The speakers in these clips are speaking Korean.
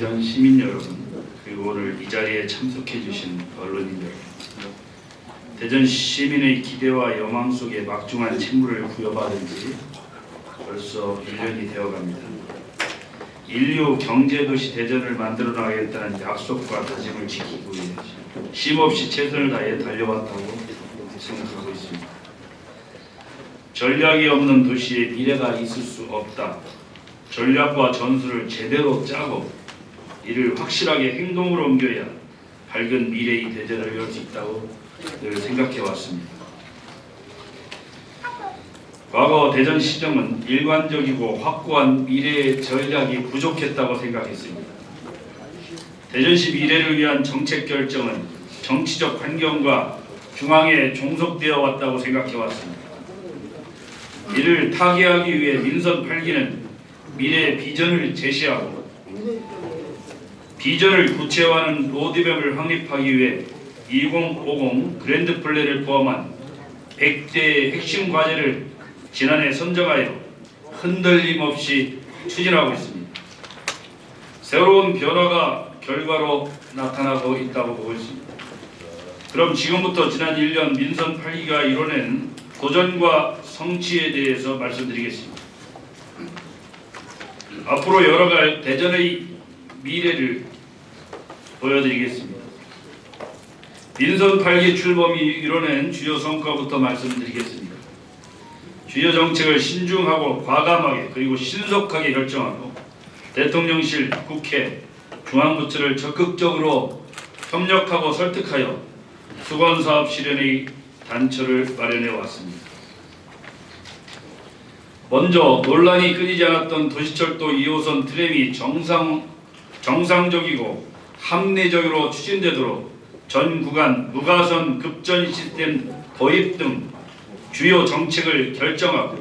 대전 시민 여러분 그리고 오늘 이 자리에 참석해 주신 언론인 여러분 대전 시민의 기대와 여망 속에 막중한 책무를 부여받은 지 벌써 1년이 되어갑니다. 인류 경제도시 대전을 만들어 나가겠다는 약속과 다짐을 지키기 위해 쉼없이 최선을 다해 달려왔다고 생각하고 있습니다. 전략이 없는 도시에 미래가 있을 수 없다. 전략과 전술을 제대로 짜고 이를 확실하게 행동으로 옮겨야 밝은 미래의 대전을 열 수 있다고 늘 생각해 왔습니다. 과거 대전 시정은 일관적이고 확고한 미래의 전략이 부족했다고 생각했습니다. 대전시 미래를 위한 정책 결정은 정치적 환경과 중앙에 종속되어 왔다고 생각해 왔습니다. 이를 타개하기 위해 민선 8기는 미래 비전을 제시하고 비전을 구체화하는 로드맵을 확립하기 위해 2050 그랜드 플랜을 포함한 100대 핵심 과제를 지난해 선정하여 흔들림 없이 추진하고 있습니다. 새로운 변화가 결과로 나타나고 있다고 보고 있습니다. 그럼 지금부터 지난 1년 민선 8기가 이뤄낸 도전과 성취에 대해서 말씀드리겠습니다. 앞으로 열어갈 대전의 미래를 보여드리겠습니다. 민선 8기 출범이 이뤄낸 주요 성과부터 말씀드리겠습니다. 주요 정책을 신중하고 과감하게 그리고 신속하게 결정하고 대통령실, 국회, 중앙부처를 적극적으로 협력하고 설득하여 수건사업 실현의 단초를 마련해 왔습니다. 먼저 논란이 끊이지 않았던 도시철도 2호선 트램이 정상, 정상적이고 합리적으로 추진되도록 전 구간 무가선 급전 시스템 도입 등 주요 정책을 결정하고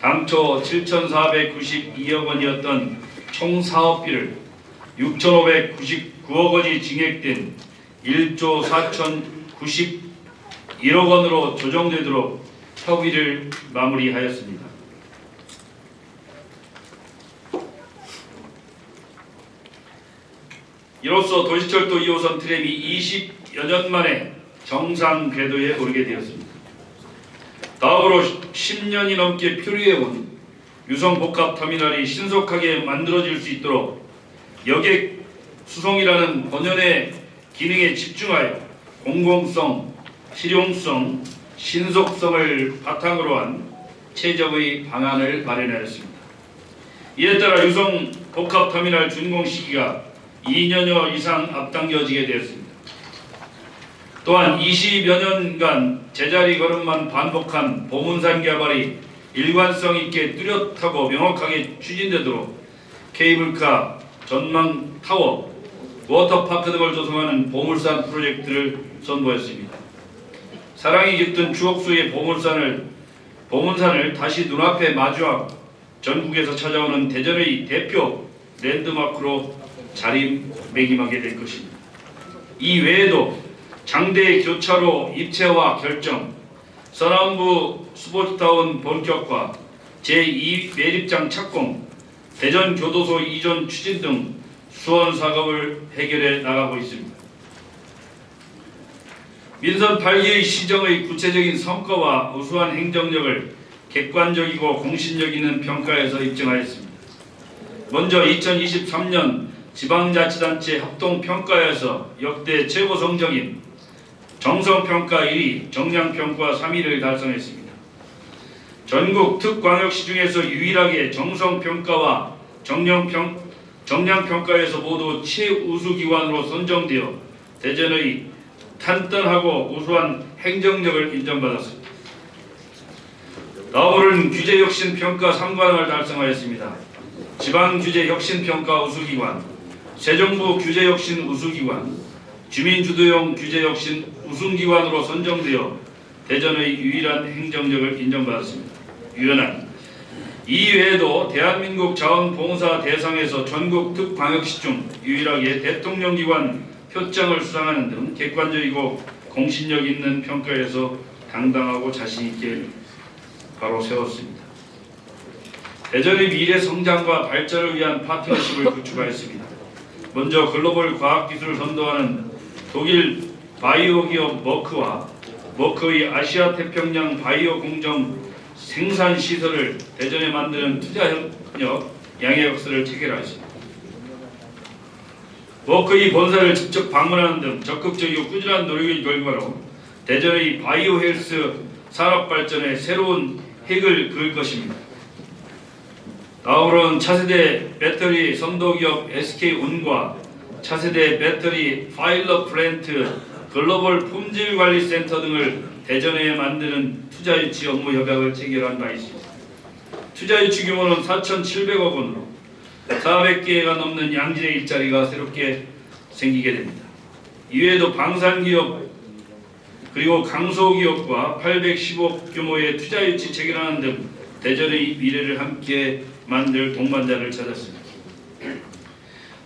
당초 7,492억 원이었던 총 사업비를 6,599억 원이 증액된 1조 4,091억 원으로 조정되도록 협의를 마무리하였습니다. 이로써 도시철도 2호선 트램이 20여 년 만에 정상 궤도에 오르게 되었습니다. 다음으로 10년이 넘게 표류해온 유성복합터미널이 신속하게 만들어질 수 있도록 여객 수송이라는 본연의 기능에 집중하여 공공성, 실용성, 신속성을 바탕으로 한 최적의 방안을 마련하였습니다. 이에 따라 유성 복합터미널 준공 시기가 2년여 이상 앞당겨지게 되었습니다. 또한 20여 년간 제자리 걸음만 반복한 보문산 개발이 일관성 있게 뚜렷하고 명확하게 추진되도록 케이블카, 전망 타워, 워터파크 등을 조성하는 보물산 프로젝트를 선보였습니다. 사랑이 깃든 추억 속의 보물산을 보문산을 다시 눈앞에 마주하고 전국에서 찾아오는 대전의 대표 랜드마크로 자리매김하게 될 것입니다. 이 외에도 장대 교차로 입체화 결정, 서남부 스포츠타운 본격화, 제2 매립장 착공, 대전 교도소 이전 추진 등 수원 사업을 해결해 나가고 있습니다. 민선 8기의 시정의 구체적인 성과와 우수한 행정력을 객관적이고 공신력 있는 평가에서 입증하였습니다. 먼저 2023년 지방자치단체 합동평가에서 역대 최고 성적인 정성평가 1위, 정량평가 3위를 달성했습니다. 전국 특광역시 중에서 유일하게 정성평가와 정량평, 정량평가에서 모두 최우수 기관으로 선정되어 대전의 탄탄하고 우수한 행정력을 인정받았습니다. 다음으로는 규제혁신평가 3관을 달성하였습니다. 지방규제혁신평가 우수기관, 새정부 규제 혁신 우수기관, 주민주도형 규제 혁신 우수기관으로 선정되어 대전의 유일한 행정력을 인정받았습니다. 유연한 이외에도 대한민국 자원봉사 대상에서 전국 특광역시 중 유일하게 대통령기관 표장을 수상하는 등 객관적이고 공신력 있는 평가에서 당당하고 자신 있게 바로 세웠습니다. 대전의 미래 성장과 발전을 위한 파트너십을 구축하였습니다. 먼저 글로벌 과학기술을 선도하는 독일 바이오 기업 머크와 머크의 아시아 태평양 바이오 공정 생산 시설을 대전에 만드는 투자 협력 양해역서를 체결하였습니다. 머크의 본사를 직접 방문하는 등 적극적이고 꾸준한 노력의 결과로 대전의 바이오 헬스 산업 발전에 새로운 핵을 그을 것입니다. 다음으로는 차세대 배터리 선도기업 SK운과 차세대 배터리 파일럿 플랜트 글로벌 품질관리센터 등을 대전에 만드는 투자유치 업무 협약을 체결한 바 있습니다. 투자유치 규모는 4,700억 원으로 400개가 넘는 양질의 일자리가 새롭게 생기게 됩니다. 이외에도 방산기업 그리고 강소기업과 810억 규모의 투자유치 체결하는 등 대전의 미래를 함께 만들 동반자를 찾았습니다.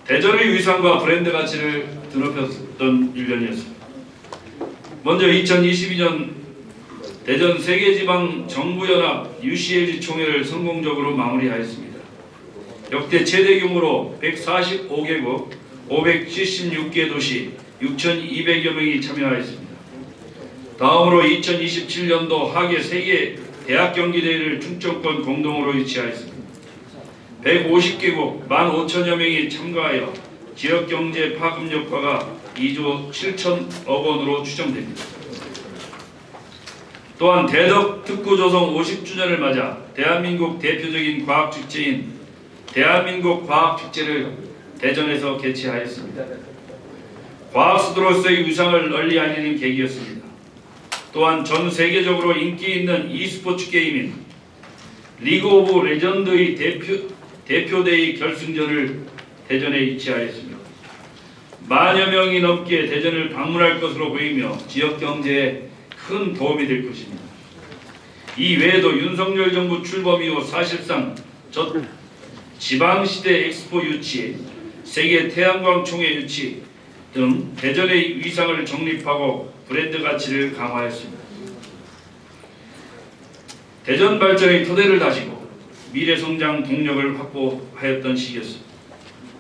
대전의 위상과 브랜드 가치를 드높였던 1년이었습니다. 먼저 2022년 대전 세계지방 정부연합 UCLG 총회를 성공적으로 마무리하였습니다. 역대 최대 규모로 145개국 576개 도시 6,200여 명이 참여하였습니다. 다음으로 2027년도 하계 세계 대학 경기 대회를 충청권 공동으로 유치하였습니다. 150개국 15,000여 명이 참가하여 지역 경제 파급 효과가 2조 7천억 원으로 추정됩니다. 또한 대덕 특구 조성 50주년을 맞아 대한민국 대표적인 과학 축제인 대한민국 과학 축제를 대전에서 개최하였습니다. 과학 수도로서의 위상을 널리 알리는 계기였습니다. 또한 전 세계적으로 인기 있는 e스포츠 게임인 리그 오브 레전드의 대표 대표대회 결승전을 대전에 유치하였습니다. 만여 명이 넘게 대전을 방문할 것으로 보이며 지역 경제에 큰 도움이 될 것입니다. 이 외에도 윤석열 정부 출범 이후 사실상 저 지방시대 엑스포 유치, 세계 태양광 총회 유치 등 대전의 위상을 정립하고 브랜드 가치를 강화했습니다. 대전 발전의 토대를 다지고 미래 성장 동력을 확보하였던 시기였습니다.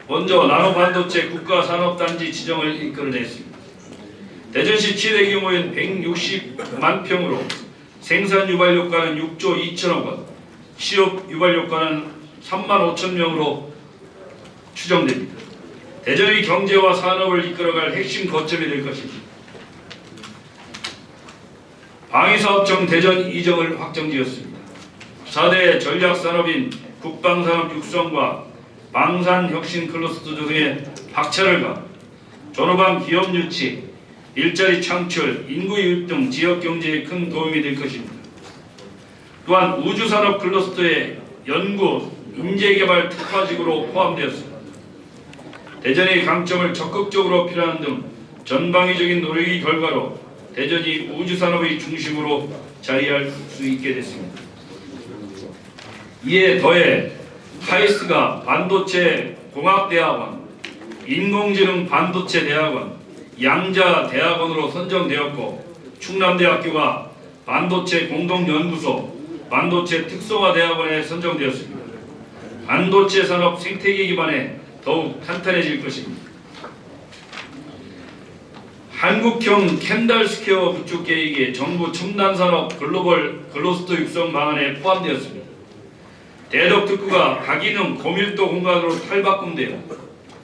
먼저 나노 반도체 국가 산업단지 지정을 이끌어냈습니다. 대전시 최대 규모인 160만 평으로 생산 유발 효과는 6조 2천억 원, 취업 유발 효과는 3만 5천 명으로 추정됩니다. 대전의 경제와 산업을 이끌어갈 핵심 거점이 될 것입니다. 방위사업청 대전 이정을 확정지었습니다. 4대 전략산업인 국방산업 육성과 방산혁신 클러스터 등의 박차를 가 존업한 기업 유치, 일자리 창출, 인구 유입 등 지역 경제에 큰 도움이 될 것입니다. 또한 우주산업 클러스터의 연구, 인재개발 특화직으로 포함되었습니다. 대전의 강점을 적극적으로 어필하는 등 전방위적인 노력의 결과로 대전이 우주산업의 중심으로 자리할 수 있게 됐습니다. 이에 더해 하이스가 반도체 공학대학원, 인공지능 반도체 대학원, 양자 대학원으로 선정되었고 충남대학교가 반도체 공동연구소, 반도체 특성화 대학원에 선정되었습니다. 반도체 산업 생태계 기반에 더욱 탄탄해질 것입니다. 한국형 캔달 스퀘어 구축 계획이 정부 첨단 산업 글로벌 글로스터 육성 방안에 포함되었습니다. 대덕 특구가 다기능 고밀도 공간으로 탈바꿈되어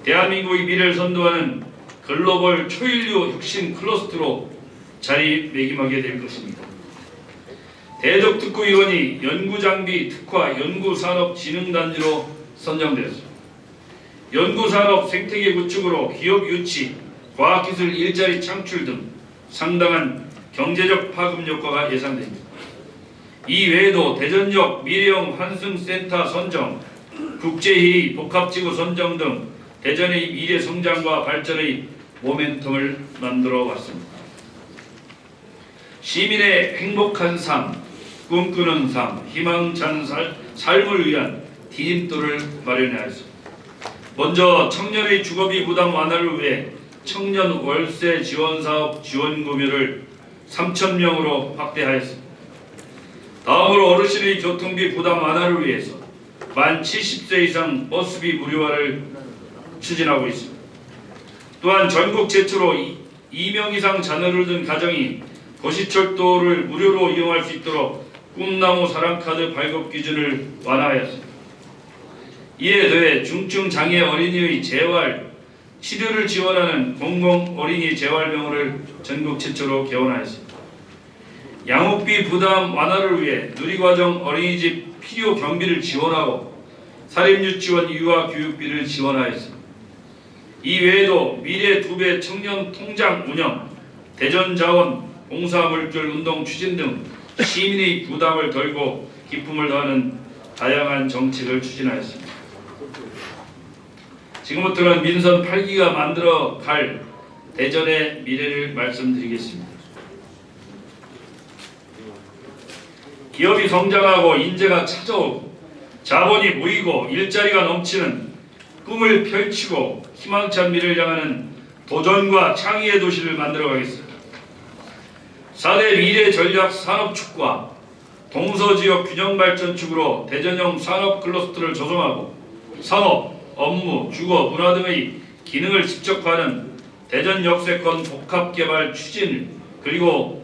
대한민국의 미래를 선도하는 글로벌 초인류 혁신 클러스터로 자리매김하게 될 것입니다. 대덕 특구 일원이 연구장비 특화 연구산업진흥단지로 선정되었습니다. 연구산업 생태계 구축으로 기업 유치, 과학기술 일자리 창출 등 상당한 경제적 파급 효과가 예상됩니다. 이 외에도 대전역 미래형 환승센터 선정, 국제회의 복합지구 선정 등 대전의 미래 성장과 발전의 모멘텀을 만들어 왔습니다. 시민의 행복한 삶, 꿈꾸는 삶, 희망찬 살, 삶을 위한 디딤돌을 마련해야 했습니다. 먼저 청년의 주거비 부담 완화를 위해 청년 월세 지원 사업 지원 금액을 3천 명으로 확대하였습니다. 다음으로 어르신의 교통비 부담 완화를 위해서 만 70세 이상 버스비 무료화를 추진하고 있습니다. 또한 전국 최초로 2명 이상 자녀를 둔 가정이 도시철도를 무료로 이용할 수 있도록 꿈나무 사랑카드 발급 기준을 완화하였습니다. 이에 더해 중증 장애 어린이의 재활 치료를 지원하는 공공 어린이 재활병원을 전국 최초로 개원하였습니다. 양육비 부담 완화를 위해 누리과정 어린이집 필요 경비를 지원하고 사립유치원 유아 교육비를 지원하였습니다. 이 외에도 미래 두 배 청년 통장 운영, 대전 자원, 공사 물결 운동 추진 등 시민의 부담을 덜고 기쁨을 더하는 다양한 정책을 추진하였습니다. 지금부터는 민선 8기가 만들어 갈 대전의 미래를 말씀드리겠습니다. 기업이 성장하고 인재가 찾아오고 자본이 모이고 일자리가 넘치는 꿈을 펼치고 희망찬 미래를 향하는 도전과 창의의 도시를 만들어 가겠습니다. 4대 미래 전략 산업축과 동서지역 균형 발전축으로 대전형 산업 클러스터를 조성하고 산업, 업무, 주거, 문화 등의 기능을 직접화하는 대전 역세권 복합개발 추진 그리고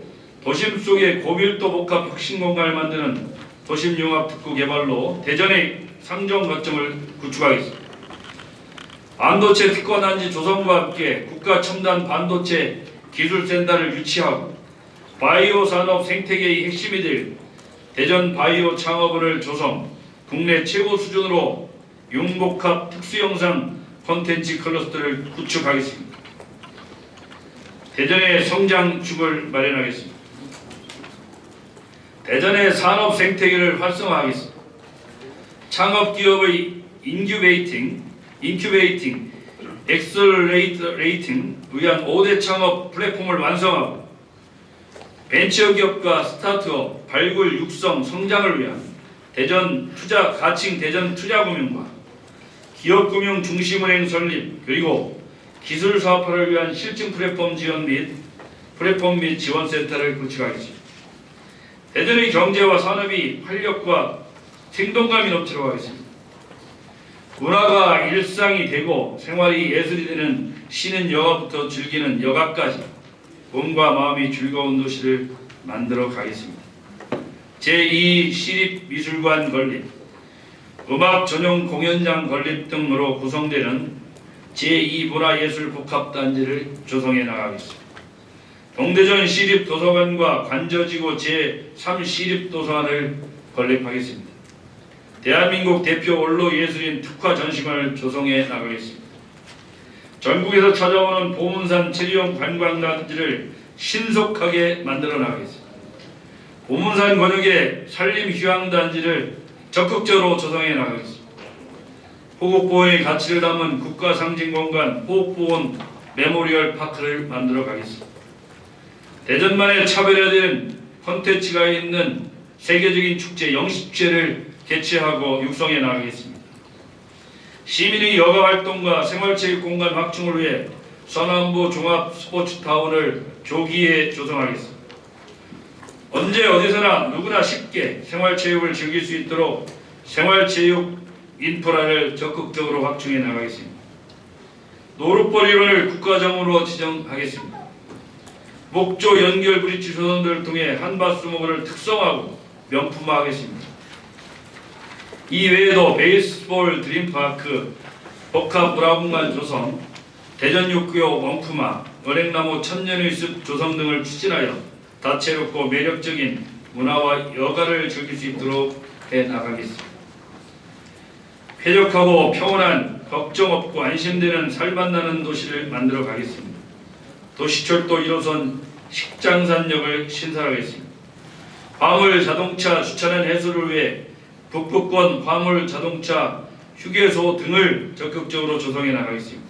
도심 속의 고밀도 복합 혁신 공간을 만드는 도심 융합 특구 개발로 대전의 상정 거점을 구축하겠습니다. 반도체 특권단지 조성과 함께 국가 첨단 반도체 기술센터를 유치하고 바이오 산업 생태계의 핵심이 될 대전 바이오 창업원을 조성, 국내 최고 수준으로 융복합 특수영상 콘텐츠 클러스터를 구축하겠습니다. 대전의 성장축을 마련하겠습니다. 대전의 산업 생태계를 활성화하겠습니다. 창업 기업의 인큐베이팅, 인큐베이팅, 엑셀레이팅 위한 5대 창업 플랫폼을 완성하고 벤처기업과 스타트업 발굴 육성 성장을 위한 대전 투자 가칭 대전 투자금융과 기업금융 중심은행 설립 그리고 기술 사업화를 위한 실증 플랫폼 지원 및 플랫폼 및 지원센터를 구축하겠습니다. 대전의 경제와 산업이 활력과 생동감이 넘치도록 하겠습니다. 문화가 일상이 되고 생활이 예술이 되는 쉬는 여가부터 즐기는 여가까지 몸과 마음이 즐거운 도시를 만들어 가겠습니다. 제2 시립미술관 건립, 음악 전용 공연장 건립 등으로 구성되는 제2 문화예술복합단지를 조성해 나가겠습니다. 동대전 시립도서관과 관저지구 제3 시립도서관을 건립하겠습니다. 대한민국 대표 원로 예술인 특화 전시관을 조성해 나가겠습니다. 전국에서 찾아오는 보문산 체리용 관광단지를 신속하게 만들어 나가겠습니다. 보문산 권역의 산림 휴양단지를 적극적으로 조성해 나가겠습니다. 호국보호의 가치를 담은 국가상징공간 호국보원 메모리얼 파크를 만들어 가겠습니다. 대전만의 차별화된 콘텐츠가 있는 세계적인 축제 영식제를 개최하고 육성해 나가겠습니다. 시민의 여가 활동과 생활체육 공간 확충을 위해 서남부 종합 스포츠타운을 조기에 조성하겠습니다. 언제 어디서나 누구나 쉽게 생활체육을 즐길 수 있도록 생활체육 인프라를 적극적으로 확충해 나가겠습니다. 노루벌이론을 국가정으로 지정하겠습니다. 목조 연결 브릿지 조선들을 통해 한바스모를 특성하고 명품화하겠습니다. 이 외에도 베이스볼 드림파크, 복합 문화공간 조성, 대전육교 원품화, 은행나무 천년의 숲 조성 등을 추진하여 다채롭고 매력적인 문화와 여가를 즐길 수 있도록 해 나가겠습니다. 쾌적하고 평온한 걱정 없고 안심되는 살맛나는 도시를 만들어 가겠습니다. 도시철도 1호선 식장산역을 신설하겠습니다. 화물 자동차 주차는 해소를 위해 북부권 화물 자동차 휴게소 등을 적극적으로 조성해 나가겠습니다.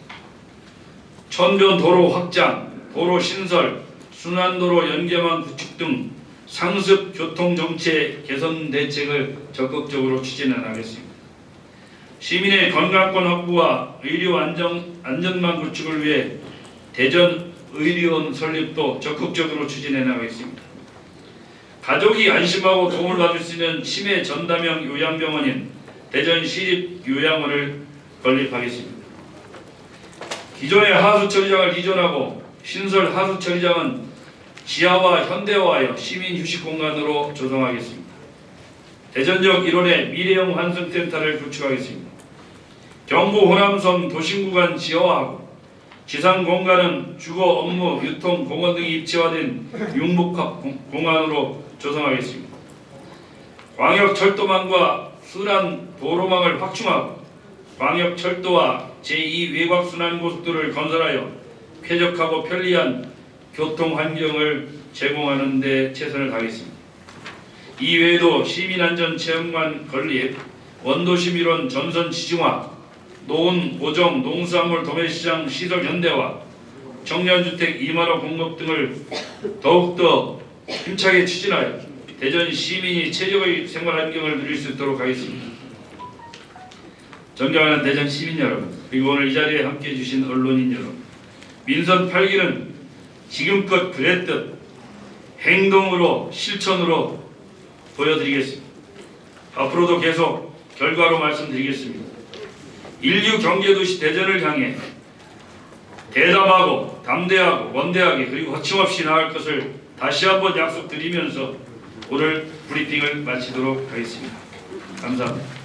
천변 도로 확장, 도로 신설, 순환도로 연계망 구축 등 상습 교통 정체 개선 대책을 적극적으로 추진해 나가겠습니다. 시민의 건강권 확보와 의료 안정 안전망 구축을 위해 대전 의료원 설립도 적극적으로 추진해 나가겠습니다. 가족이 안심하고 도움을 받을 수 있는 치매 전담형 요양병원인 대전 시립 요양원을 건립하겠습니다. 기존의 하수처리장을 이전하고 신설 하수처리장은 지하와 현대화하여 시민 휴식 공간으로 조성하겠습니다. 대전역 1원에 미래형 환승센터를 구축하겠습니다. 경부 호남선 도심구간 지하화하고 지상 공간은 주거, 업무, 유통, 공원 등이 입체화된 융복합 공- 공간으로 조성하겠습니다. 광역 철도망과 순환 도로망을 확충하고 광역 철도와 제2 외곽 순환 고속도로를 건설하여 쾌적하고 편리한 교통 환경을 제공하는 데 최선을 다하겠습니다. 이외에도 시민안전체험관 건립, 원도시민원 전선 지중화, 노은, 보정, 농수산물 도매시장 시설 현대화, 청년주택 2만호 공급 등을 더욱더 힘차게 추진하여 대전 시민이 최적의 생활 환경을 누릴 수 있도록 하겠습니다. 존경하는 대전 시민 여러분, 그리고 오늘 이 자리에 함께해 주신 언론인 여러분, 민선 8기는 지금껏 그랬듯 행동으로 실천으로 보여드리겠습니다. 앞으로도 계속 결과로 말씀드리겠습니다. 인류 경제도시 대전을 향해 대담하고 담대하고 원대하게 그리고 거침없이 나갈 것을 다시 한번 약속드리면서 오늘 브리핑을 마치도록 하겠습니다. 감사합니다.